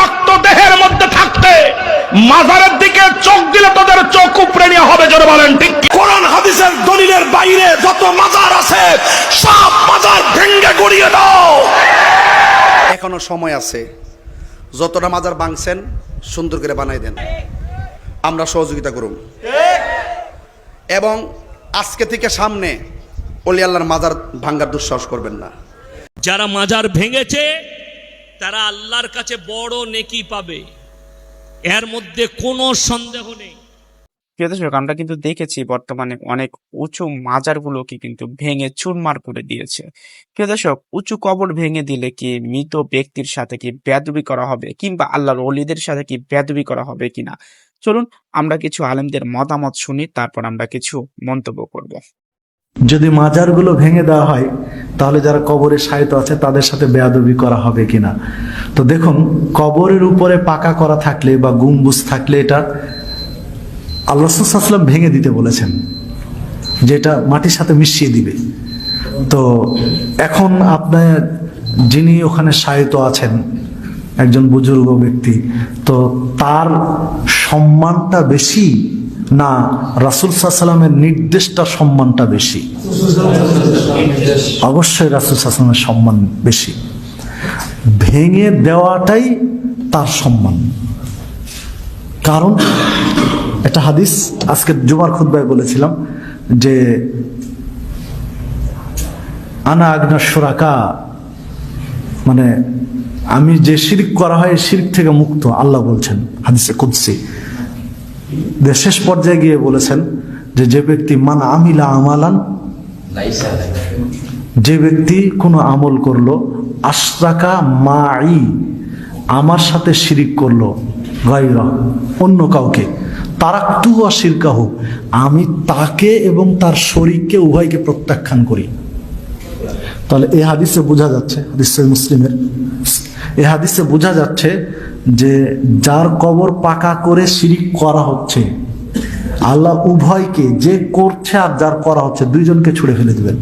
রক্ত দেহের মধ্যে থাকতে মাজারের দিকে চোখ দিলে তোদের চোখ উপড়ে নিয়ে হবে জোরে বলেন ঠিক কোরআন হাদিসের দলিলের বাইরে যত মাজার আছে সব মাজার ভেঙ্গে গড়িয়ে দাও। এখনও সময় আছে যতটা মাজার ভাঙছেন সুন্দর করে বানাই দেন। আমরা সহযোগিতা করুন। এবং আজকে থেকে সামনে অলি আল্লাহর মাজার ভাঙ্গার দুঃসাহস করবেন না। যারা মাজার ভেঙেছে তারা আল্লাহর কাছে বড় নেকি পাবে। এর মধ্যে কোনো সন্দেহ নেই। আমরা কিন্তু দেখেছি বর্তমানে অনেক উঁচু মাজারগুলোকে কিন্তু ভেঙে চুরমার করে দিয়েছে। প্রিয় দর্শক, উঁচু কবর ভেঙে দিলে কি মৃত ব্যক্তির সাথে কি বেদবি করা হবে, কিংবা আল্লাহর অলিদের সাথে কি বেদবি করা হবে কিনা? চলুন আমরা কিছু আলেমদের মতামত শুনি, তারপর আমরা কিছু মন্তব্য করব। যদি মাজারগুলো ভেঙে দেওয়া হয়, তাহলে যারা কবরে সাহিত্য আছে, তাদের সাথে বেয়াদবি করা হবে কিনা? তো দেখুন, কবরের উপরে পাকা করা থাকলে বা গুম্বুজ থাকলে এটা আল্লাহ ভেঙে দিতে বলেছেন, যেটা মাটির সাথে মিশিয়ে দিবে। তো এখন আপনার যিনি ওখানে সাহিত্য আছেন, একজন বুজুর্গ ব্যক্তি, তো তার সম্মানটা বেশি না, রাসুল সাল্লামের নির্দেশটা সম্মানটা বেশি। অবশ্যই রাসুল সাল্লামের সম্মান বেশি। ভেঙে দেওয়াটাই তার সম্মান। কারণ, একটা হাদিস, আজকে জুমার খুদ্ায় বলেছিলাম যে, আনা আগ্না সুরাকা মানে আমি যে শিরিক করা হয় শিরিক থেকে মুক্ত, আল্লাহ বলছেন, হাদিসে কুদ্সি। শেষ পর্যায়ে গিয়ে বলেছেন যে যে ব্যক্তি মান আমিলা আমালান যে ব্যক্তি কোনো আমল করল আশরাকা মাই আমার সাথে শিরিক করল গাইরা অন্য কাউকে তারাক্তু শিরকা হোক আমি তাকে এবং তার শরীরকে উভয়কে প্রত্যাখ্যান করি। তাহলে এ হাদিসে বোঝা যাচ্ছে হাদিসে মুসলিমের এই হাদিসে বোঝা যাচ্ছে যে যার কবর পাকা করে শিরিক করা হচ্ছে, আল্লাহ উভয়কে যে করছে আর যার করা হচ্ছে, দুইজনকে ছুড়ে ফেলে দেবেন।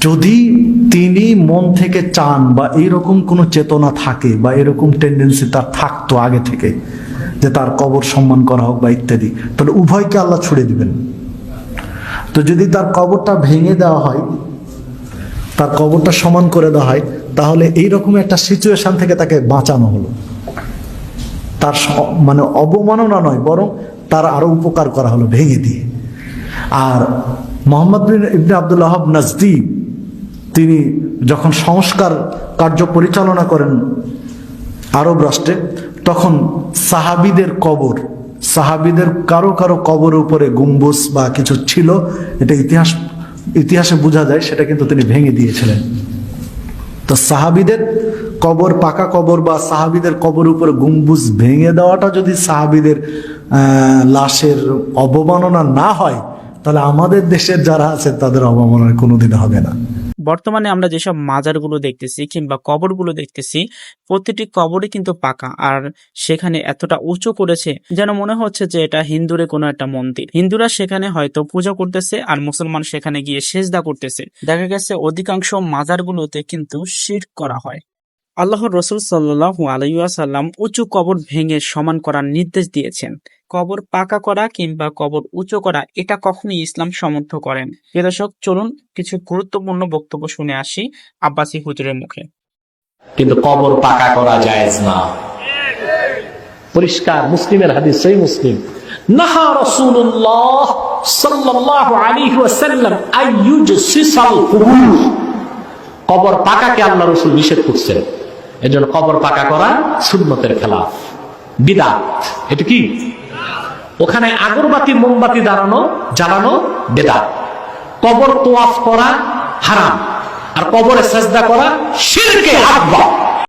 যদি তিনি মন থেকে চান বা এইরকম কোনো চেতনা থাকে বা এরকম টেন্ডেন্সি তার থাকতো আগে থেকে, যে তার কবর সম্মান করা হোক বা ইত্যাদি, তাহলে উভয়কে আল্লাহ ছুড়ে দিবেন। তো যদি তার কবরটা ভেঙে দেওয়া হয়, তার কবরটা সমান করে দেওয়া হয় তাহলে এইরকম একটা সিচুয়েশন থেকে তাকে বাঁচানো হলো। তার মানে অবমাননা নয়, বরং তার আরও উপকার করা হলো ভেঙে দিয়ে। আর মোহাম্মদ বিন ইবনে আব্দুল আহাব নাজদি, তিনি যখন সংস্কার কার্য পরিচালনা করেন আরব রাষ্ট্রে, তখন সাহাবিদের কবর, সাহাবিদের কারও কারও কবর উপরে গুম্বুজ বা কিছু ছিল, এটা ইতিহাস, ইতিহাসে বোঝা যায়, সেটা কিন্তু তিনি ভেঙে দিয়েছিলেন। তো সাহাবিদের কবর, পাকা কবর বা সাহাবিদের কবর উপর গুম্বুজ ভেঙে দেওয়াটা যদি সাহাবিদের লাশের অবমাননা না হয়, তাহলে আমাদের দেশের যারা আছে তাদের অবমাননা কোনোদিন হবে না। বর্তমানে আমরা যেসব মাজারগুলো দেখতেছি কিংবা কবরগুলো দেখতেছি, প্রতিটি কবরই কিন্তু পাকা। আর সেখানে এতটা উঁচু করেছে যেন মনে হচ্ছে যে এটা হিন্দুরে কোনো একটা মন্দির। হিন্দুরা সেখানে হয়তো পূজা করতেছে আর মুসলমান সেখানে গিয়ে সেজদা করতেছে। দেখা গেছে অধিকাংশ মাজারগুলোতে কিন্তু শির করা হয়। আল্লাহর রসুল সাল্লাহু আলাইসাল্লাম উঁচু কবর ভেঙে সমান করার নির্দেশ দিয়েছেন। কবর পাকা করা কিংবা কবর উঁচু করা, এটা কখনোই ইসলাম সমর্থ করেন। দর্শক, চলুন কিছু গুরুত্বপূর্ণ বক্তব্য শুনে আসি আব্বাসি হুজুরের মুখে। কিন্তু কবর পাকা করা জায়েজ না। পরিষ্কার, মুসলিমের হাদিস, সেই মুসলিম। নাহা রাসূলুল্লাহ সাল্লাল্লাহু আলাইহি ওয়াসাল্লাম আইয়ুজসিসাল কুবুর। কবর পাকাকে আল্লাহ রাসূল নিষেধ করছেন। এজন্য কবর পাকা করা সুন্নতের খেলা বিদাত। এটা কি? ওখানে আগরবাতি, মোমবাতি দাঁড়ানো জ্বালানো বেদাত। কবর তোয়াফ করা হারাম। আর কবরে সাজদা করা শিরকে আকবার।